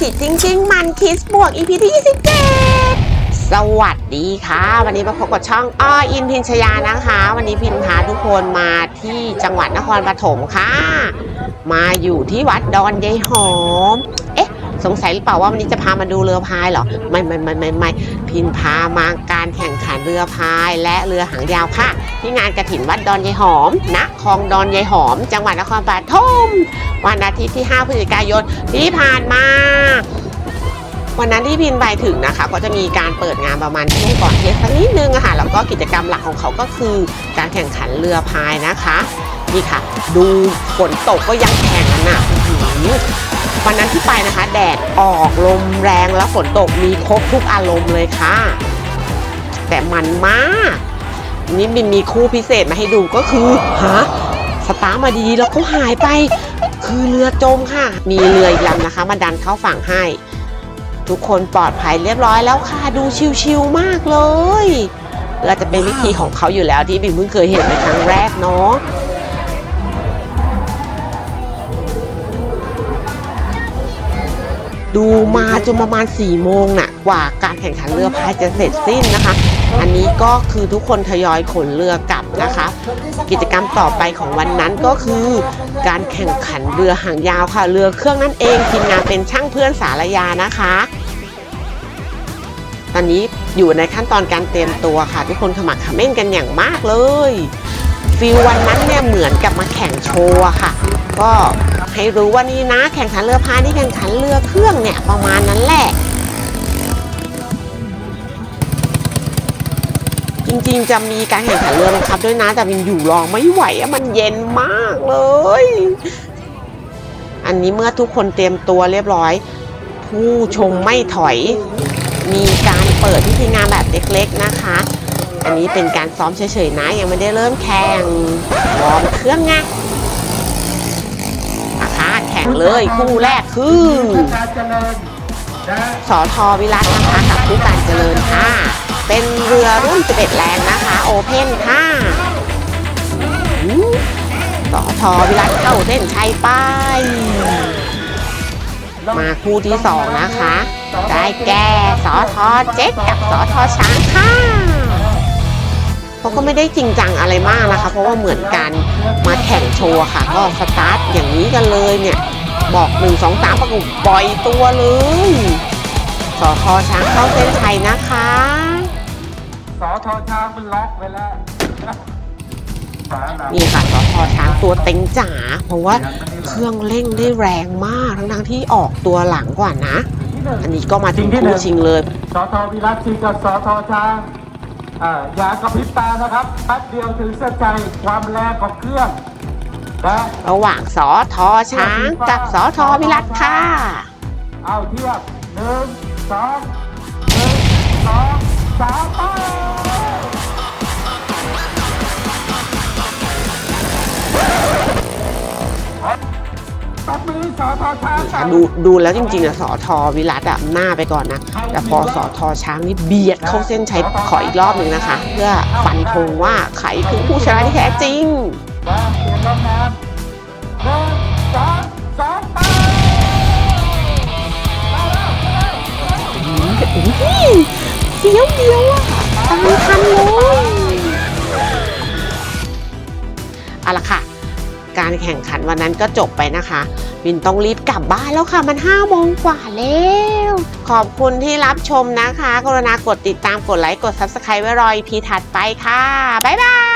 ผิดจริง ๆ มันคิสบวกอีพีที่27สวัสดีค่ะ วันนี้มาพบกับช่องอ้ออินพินชยานะคะ วันนี้พินพาทุกคนมาที่จังหวัดนครปฐมค่ะ มาอยู่ที่วัดดอนยายหอม สงสัยหรือเปล่าว่าวันนี้จะพามาดูเรือพายเหรอ ไม่ไม่ไม่ไม่ไม่พินพามาการแข่งขันเรือพายและเรือหางยาวค่ะ ที่งานกระถินวัดดอนยายหอมณคลองดอนยายหอม จังหวัดนครปฐมวันอาทิตย์ที่ 5 พฤศจิกายนที่ผ่านมาวันนั้นที่พินไปถึงนะคะ ก็จะมีการเปิดงานประมาณช่วงก่อนเทศสักนิดนึงอะค่ะแล้วก็กิจกรรมหลักของเขาก็คือการแข่งขันเรือพายนะคะ นี่ค่ะ ดูฝนตกก็ยังแข่งกันน่ะวันนั้นที่ไปนะคะ แดดออกลมแรงแล้วฝนตกมีครบทุกอารมณ์เลยค่ะ แต่มันมาก นี่บินมีคู่พิเศษมาให้ดูก็คือฮะสตาร์มาดีแล้วก็หายไป คือเรือจมค่ะ มีเรืออีกลำนะคะ มาดันเข้าฝั่งให้ ทุกคนปลอดภัยเรียบร้อยแล้วค่ะ ดูชิวๆมากเลยเราจะเป็นวิธีของเขาอยู่แล้วที่บินเพิ่งเคยเห็นในครั้งแรกเนาะ ดูมาจนประมาณ4ี่โมงน่ะกว่าการแข่งขันเรือพายจะเสร็จสิ้นนะคะ อันนี้ก็คือทุกคนทยอยขนเรือกลับนะคะ กิจกรรมต่อไปของวันนั้นก็คือ การแข่งขันเรือหางยาวค่ะเรือเครื่องนั่นเองทีมงานเป็นช่างเพื่อนสารยานะคะ ตอนนี้อยู่ในขั้นตอนการเตรียมตัวค่ะ ทุกคนขมักขม้นกันอย่างมากเลย ฟิลวันนั้นเนี่ยเหมือนกับมาแข่งโชว์อะค่ะ ก็ให้รู้ว่านี่นะแข่งขันเรือพายนี่แข่งขันเรือเครื่องเนี่ยประมาณนั้นแหละ จริงๆจะมีการแข่งขันเรือบังคับด้วยนะ แต่มันอยู่รองไม่ไหวอะมันเย็นมากเลย อันนี้เมื่อทุกคนเตรียมตัวเรียบร้อย ผู้ชมไม่ถอย มีการเปิดพิธีงานแบบเล็กๆนะคะ อันนี้เป็นการซ้อมเฉยๆนะ ยังไม่ได้เริ่มแข่งวอร์มเครื่องไงนะคะแข่งเลยคู่แรกคือสอทอวิรัตนะคะกับผู้การเจริญค่ะ เป็นเรือรุ่น 11 แรงนะคะ โอเพนค่ะสอทอวิรัตเข้าเส้นชัยไปมาคู่ที่สองนะคะ ได้แก่สอทอเจ๊กกับสอทอช้างค่ะ เขาก็ไม่ได้จริงจังอะไรมากนะคะ เพราะว่าเหมือนกันมาแข่งโชว์ค่ะ ก็สตาร์ทอย่างนี้กันเลยเนี่ย บอกหนึ่งสองสามประกบปล่อยตัวเลยสอทอช้างเข้าเส้นชัยนะคะสอทอช้างมันล็อกไว้แล้วฝาหลังนี่ค่ะสอทอช้างตัวเต็งจ๋าเพราะว่าเครื่องเร่งได้แรงมากทั้งๆที่ออกตัวหลังกว่านะ อันนี้ก็มาถึงคู่ชิงเลยสอทอวิรัตชิงกับสอทอช้าง อ่าอย่ากระพริบตานะครับแป๊บเดียวถึงเส้นใจความแรงของเครื่องนะระหว่างสอทอช้างกับสอทอวิรัตค่ะเอาเทียบหนึ่งสองหนึ่งสองสามไป ดูดูแล้วจริงๆอะสอทอวิรัตอะหน้าไปก่อนนะ แต่พอสอทอช้างนี่เบียดเข้าเส้นชัยขออีกรอบหนึ่งนะคะ เพื่อฟันธงว่าใครคือผู้ชนะที่แท้จริงว่าเปลี่ยนลำน้ำหนึ่งสองสองไปอุ้ยเสียวเดียวอะตามทันเลยเอาละค่ะ การแข่งขันวันนั้นก็จบไปนะคะวินต้องรีบกลับบ้านแล้วค่ะ มัน5โมงกว่าแล้ว ขอบคุณที่รับชมนะคะ กรุณากดติดตามกดไลค์กด Subscribe ไว้รอพีถัดไปค่ะ บ๊ายบาย